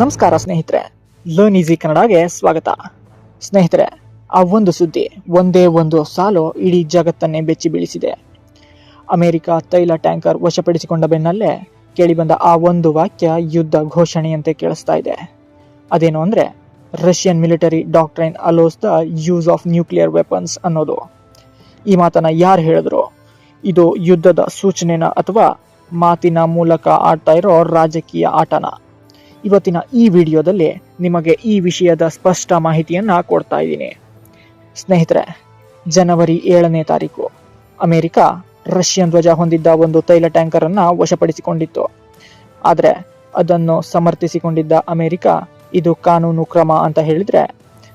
ನಮಸ್ಕಾರ ಸ್ನೇಹಿತರೆ. Learn easy ಕನ್ನಡಗೆ ಸ್ವಾಗತ. ಸ್ನೇಹಿತರೆ, ಆ ಒಂದು ಸುದ್ದಿ ಒಂದೇ ಒಂದು ಸಾಲು ಇಡೀ ಜಗತ್ತನ್ನೇ ಬೆಚ್ಚಿ ಬೀಳಿಸಿದೆ. ಅಮೆರಿಕ ತೈಲ ಟ್ಯಾಂಕರ್ ವಶಪಡಿಸಿಕೊಂಡ ಬೆನ್ನಲ್ಲೇ ಕೇಳಿಬಂದ ಆ ಒಂದು ವಾಕ್ಯ ಯುದ್ಧ ಘೋಷಣೆಯಂತೆ ಕೇಳಿಸ್ತಾ ಇದೆ. ಅದೇನು ಅಂದರೆ, Russian military doctrine allows the use of nuclear weapons ಅನ್ನೋದು. ಈ ಮಾತನ್ನು ಯಾರು ಹೇಳಿದ್ರು? ಇದು ಯುದ್ಧದ ಸೂಚನೆನ ಅಥವಾ ಮಾತಿನ ಮೂಲಕ ಆಡ್ತಾ ಇರೋ ರಾಜಕೀಯ ಆಟನ? ಇವತ್ತಿನ ಈ ವಿಡಿಯೋದಲ್ಲಿ ನಿಮಗೆ ಈ ವಿಷಯದ ಸ್ಪಷ್ಟ ಮಾಹಿತಿಯನ್ನು ಕೊಡ್ತಾ ಇದ್ದೀನಿ. ಸ್ನೇಹಿತರೆ, ಜನವರಿ ಏಳನೇ ತಾರೀಕು. ಅಮೆರಿಕ, ರಷ್ಯನ್ ಧ್ವಜ ಹೊಂದಿದ್ದ ಒಂದು ತೈಲ ಟ್ಯಾಂಕರ್ ಅನ್ನು ವಶಪಡಿಸಿಕೊಂಡಿತ್ತು. ಆದರೆ, ಅದನ್ನು ಸಮರ್ಥಿಸಿಕೊಂಡಿದ್ದ ಅಮೆರಿಕ ಇದು ಕಾನೂನು ಕ್ರಮ ಅಂತ ಹೇಳಿದ್ರೆ,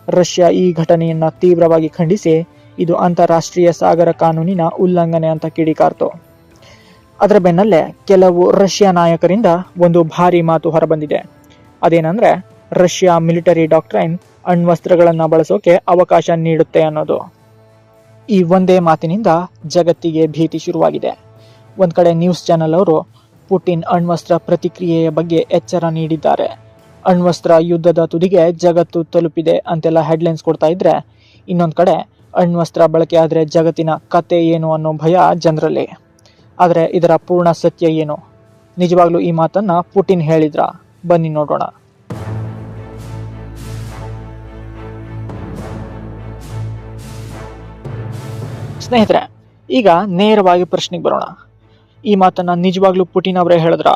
ರಷ್ಯಾ ಈ ಘಟನೆಯನ್ನು ತೀವ್ರವಾಗಿ ಖಂಡಿಸಿ, ಇದು ಅಂತಾರಾಷ್ಟ್ರೀಯ ಸಾಗರ ಕಾನೂನಿನ ಉಲ್ಲಂಘನೆ ಅಂತ ಕಿಡಿಕಾರ್ತು. ಅದರ ಬೆನ್ನಲ್ಲೇ ಕೆಲವು ರಷ್ಯಾ ನಾಯಕರಿಂದ ಒಂದು ಭಾರಿ ಮಾತು ಹೊರಬಂದಿದೆ. ಅದೇನಂದ್ರೆ, ರಷ್ಯಾ ಮಿಲಿಟರಿ ಡಾಕ್ಟ್ರೈನ್ ಅಣ್ವಸ್ತ್ರಗಳನ್ನು ಬಳಸೋಕೆ ಅವಕಾಶ ನೀಡುತ್ತೆ ಅನ್ನೋದು. ಈ ಒಂದೇ ಮಾತಿನಿಂದ ಜಗತ್ತಿಗೆ ಭೀತಿ ಶುರುವಾಗಿದೆ. ಒಂದ್ ಕಡೆ ನ್ಯೂಸ್ ಚಾನೆಲ್ ಅವರು ಪುಟಿನ್ ಅಣ್ವಸ್ತ್ರ ಪ್ರತಿಕ್ರಿಯೆಯ ಬಗ್ಗೆ ಎಚ್ಚರ ನೀಡಿದ್ದಾರೆ. ಅಣ್ವಸ್ತ್ರ ಯುದ್ಧದ ತುದಿಗೆ ಜಗತ್ತು ತಲುಪಿದೆ ಅಂತೆಲ್ಲ ಹೆಡ್ಲೈನ್ಸ್ ಕೊಡ್ತಾ ಇದ್ರೆ, ಇನ್ನೊಂದ್ ಕಡೆ ಅಣ್ವಸ್ತ್ರ ಬಳಕೆ ಆದ್ರೆ ಜಗತ್ತಿನ ಕತೆ ಏನು ಅನ್ನೋ ಭಯ ಜನರಲ್ಲಿ. ಆದರೆ ಇದರ ಪೂರ್ಣ ಸತ್ಯ ಏನು? ನಿಜವಾಗ್ಲೂ ಈ ಮಾತನ್ನ ಪುಟಿನ್ ಹೇಳಿದ್ರ? ಬನ್ನಿ ನೋಡೋಣ. ಸ್ನೇಹಿತರೆ, ಈಗ ನೇರವಾಗಿ ಪ್ರಶ್ನೆಗೆ ಬರೋಣ. ಈ ಮಾತನ್ನ ನಿಜವಾಗ್ಲೂ ಪುಟಿನ್ ಅವರೇ ಹೇಳಿದ್ರ?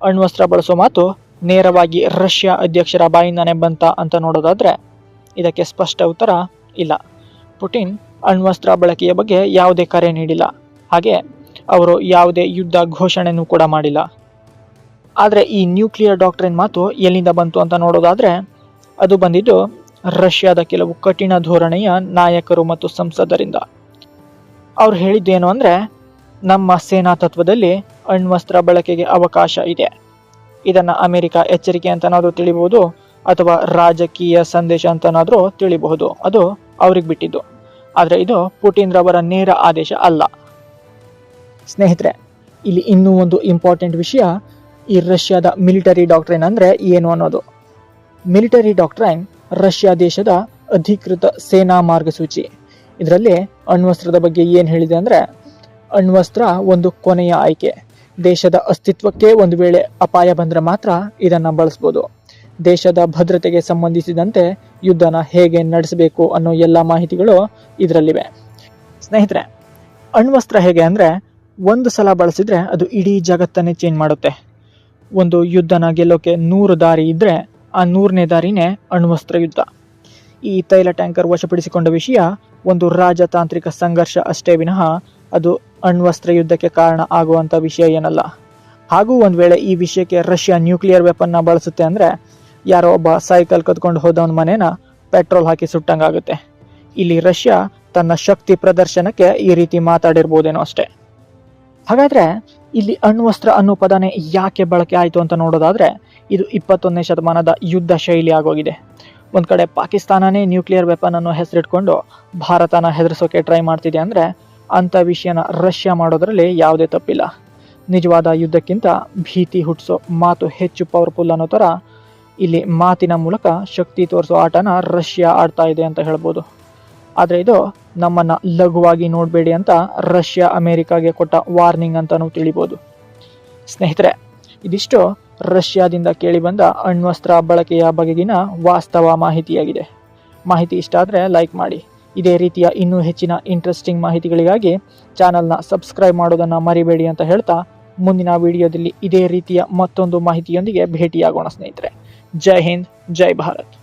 ಅಣ್ವಸ್ತ್ರ ಬಳಸೋ ಮಾತು ನೇರವಾಗಿ ರಷ್ಯಾ ಅಧ್ಯಕ್ಷರ ಬಾಯಿಂದಾನೆ ಬಂತ ಅಂತ ನೋಡೋದಾದ್ರೆ ಇದಕ್ಕೆ ಸ್ಪಷ್ಟ ಉತ್ತರ ಇಲ್ಲ. ಪುಟಿನ್ ಅಣ್ವಸ್ತ್ರ ಬಳಕೆಯ ಬಗ್ಗೆ ಯಾವುದೇ ಕರೆ ನೀಡಿಲ್ಲ. ಹಾಗೆ ಅವರು ಯಾವುದೇ ಯುದ್ಧ ಘೋಷಣೆಯನ್ನು ಕೂಡ ಮಾಡಿಲ್ಲ. ಆದರೆ ಈ ನ್ಯೂಕ್ಲಿಯರ್ ಡಾಕ್ಟ್ರಿನ್ ಮಾತು ಎಲ್ಲಿಂದ ಬಂತು ಅಂತ ನೋಡೋದಾದರೆ, ಅದು ಬಂದಿದ್ದು ರಷ್ಯಾದ ಕೆಲವು ಕಠಿಣ ಧೋರಣೆಯ ನಾಯಕರು ಮತ್ತು ಸಂಸದರಿಂದ. ಅವ್ರು ಹೇಳಿದ್ದೇನು ಅಂದರೆ, ನಮ್ಮ ಸೇನಾ ತತ್ವದಲ್ಲಿ ಅಣ್ವಸ್ತ್ರ ಬಳಕೆಗೆ ಅವಕಾಶ ಇದೆ. ಇದನ್ನು ಅಮೆರಿಕ ಎಚ್ಚರಿಕೆ ಅಂತನಾದರೂ ತಿಳಿಬಹುದು, ಅಥವಾ ರಾಜಕೀಯ ಸಂದೇಶ ಅಂತನಾದರೂ ತಿಳಿಬಹುದು. ಅದು ಅವ್ರಿಗೆ ಬಿಟ್ಟಿದ್ದು. ಆದರೆ ಇದು ಪುಟಿನ್ ರವರ ನೇರ ಆದೇಶ ಅಲ್ಲ. ಸ್ನೇಹಿತರೆ, ಇಲ್ಲಿ ಇನ್ನೂ ಒಂದು ಇಂಪಾರ್ಟೆಂಟ್ ವಿಷಯ, ಈ ರಷ್ಯಾದ ಮಿಲಿಟರಿ ಡಾಕ್ಟ್ರೈನ್ ಅಂದರೆ ಏನು ಅನ್ನೋದು. ಮಿಲಿಟರಿ ಡಾಕ್ಟ್ರೈನ್ ರಷ್ಯಾ ದೇಶದ ಅಧಿಕೃತ ಸೇನಾ ಮಾರ್ಗಸೂಚಿ. ಇದರಲ್ಲಿ ಅಣ್ವಸ್ತ್ರದ ಬಗ್ಗೆ ಏನು ಹೇಳಿದೆ ಅಂದರೆ, ಅಣ್ವಸ್ತ್ರ ಒಂದು ಕೊನೆಯ ಆಯ್ಕೆ. ದೇಶದ ಅಸ್ತಿತ್ವಕ್ಕೆ ಒಂದು ವೇಳೆ ಅಪಾಯ ಬಂದರೆ ಮಾತ್ರ ಇದನ್ನು ಬಳಸ್ಬೋದು. ದೇಶದ ಭದ್ರತೆಗೆ ಸಂಬಂಧಿಸಿದಂತೆ ಯುದ್ಧನ ಹೇಗೆ ನಡೆಸಬೇಕು ಅನ್ನೋ ಎಲ್ಲ ಮಾಹಿತಿಗಳು ಇದರಲ್ಲಿವೆ. ಸ್ನೇಹಿತರೆ, ಅಣ್ವಸ್ತ್ರ ಹೇಗೆ ಅಂದ್ರೆ ಒಂದು ಸಲ ಬಳಸಿದ್ರೆ ಅದು ಇಡೀ ಜಗತ್ತನ್ನೇ ಚೇಂಜ್ ಮಾಡುತ್ತೆ. ಒಂದು ಯುದ್ಧನ ಗೆಲ್ಲೋಕೆ ನೂರು ದಾರಿ ಇದ್ದರೆ ಆ ನೂರನೇ ದಾರಿನೇ ಅಣ್ವಸ್ತ್ರ ಯುದ್ಧ. ಈ ತೈಲ ಟ್ಯಾಂಕರ್ ವಶಪಡಿಸಿಕೊಂಡ ವಿಷಯ ಒಂದು ರಾಜತಾಂತ್ರಿಕ ಸಂಘರ್ಷ ಅಷ್ಟೇ ವಿನಃ ಅದು ಅಣ್ವಸ್ತ್ರ ಯುದ್ಧಕ್ಕೆ ಕಾರಣ ಆಗುವಂಥ ವಿಷಯ ಏನಲ್ಲ. ಹಾಗೂ ಒಂದು ವೇಳೆ ಈ ವಿಷಯಕ್ಕೆ ರಷ್ಯಾ ನ್ಯೂಕ್ಲಿಯರ್ ವೆಪನ್ನ ಬಳಸುತ್ತೆ ಅಂದರೆ ಯಾರೋ ಒಬ್ಬ ಸೈಕಲ್ ಕದ್ಕೊಂಡು ಹೋದವನ ಮನೇನ ಪೆಟ್ರೋಲ್ ಹಾಕಿ ಸುಟ್ಟಂಗಾಗುತ್ತೆ. ಇಲ್ಲಿ ರಷ್ಯಾ ತನ್ನ ಶಕ್ತಿ ಪ್ರದರ್ಶನಕ್ಕೆ ಈ ರೀತಿ ಮಾತಾಡಿರ್ಬೋದೇನೋ ಅಷ್ಟೇ. ಹಾಗಾದ್ರೆ ಇಲ್ಲಿ ಅಣ್ವಸ್ತ್ರ ಅನ್ನೋ ಪದನೇ ಯಾಕೆ ಬಳಕೆ ಆಯಿತು ಅಂತ ನೋಡೋದಾದ್ರೆ ಇದು ಇಪ್ಪತ್ತೊಂದನೇ ಶತಮಾನದ ಯುದ್ಧ ಶೈಲಿ ಆಗೋಗಿದೆ. ಒಂದು ಕಡೆ ಪಾಕಿಸ್ತಾನನೇ ನ್ಯೂಕ್ಲಿಯರ್ ವೆಪನ್ ಅನ್ನು ಹೆಸರಿಟ್ಕೊಂಡು ಭಾರತನ ಹೆದರಿಸೋಕೆ ಟ್ರೈ ಮಾಡ್ತಿದೆ ಅಂದರೆ ಅಂತ ವಿಷಯನ ರಷ್ಯಾ ಮಾಡೋದ್ರಲ್ಲಿ ಯಾವುದೇ ತಪ್ಪಿಲ್ಲ. ನಿಜವಾದ ಯುದ್ಧಕ್ಕಿಂತ ಭೀತಿ ಹುಟ್ಟಿಸೋ ಮಾತು ಹೆಚ್ಚು ಪವರ್ಫುಲ್ ಅನ್ನೋ ಥರ ಇಲ್ಲಿ ಮಾತಿನ ಮೂಲಕ ಶಕ್ತಿ ತೋರಿಸೋ ಆಟನ ರಷ್ಯಾ ಆಡ್ತಾ ಇದೆ ಅಂತ ಹೇಳ್ಬೋದು. ಆದರೆ ಇದು ನಮ್ಮನ್ನು ಲಘುವಾಗಿ ನೋಡಬೇಡಿ ಅಂತ ರಷ್ಯಾ ಅಮೇರಿಕಾಗೆ ಕೊಟ್ಟ ವಾರ್ನಿಂಗ್ ಅಂತಾನೂ ತಿಳಿಬೋದು. ಸ್ನೇಹಿತರೆ, ಇದಿಷ್ಟು ರಷ್ಯಾದಿಂದ ಕೇಳಿಬಂದ ಅಣ್ವಸ್ತ್ರ ಬಳಕೆಯ ಬಗೆಗಿನ ವಾಸ್ತವ ಮಾಹಿತಿಯಾಗಿದೆ. ಮಾಹಿತಿ ಇಷ್ಟ ಆದರೆ ಲೈಕ್ ಮಾಡಿ. ಇದೇ ರೀತಿಯ ಇನ್ನೂ ಹೆಚ್ಚಿನ ಇಂಟ್ರೆಸ್ಟಿಂಗ್ ಮಾಹಿತಿಗಳಿಗಾಗಿ ಚಾನಲ್ನ ಸಬ್ಸ್ಕ್ರೈಬ್ ಮಾಡೋದನ್ನು ಮರಿಬೇಡಿ ಅಂತ ಹೇಳ್ತಾ ಮುಂದಿನ ವಿಡಿಯೋದಲ್ಲಿ ಇದೇ ರೀತಿಯ ಮತ್ತೊಂದು ಮಾಹಿತಿಯೊಂದಿಗೆ ಭೇಟಿಯಾಗೋಣ ಸ್ನೇಹಿತರೆ. ಜೈ ಹಿಂದ್, ಜೈ ಭಾರತ್.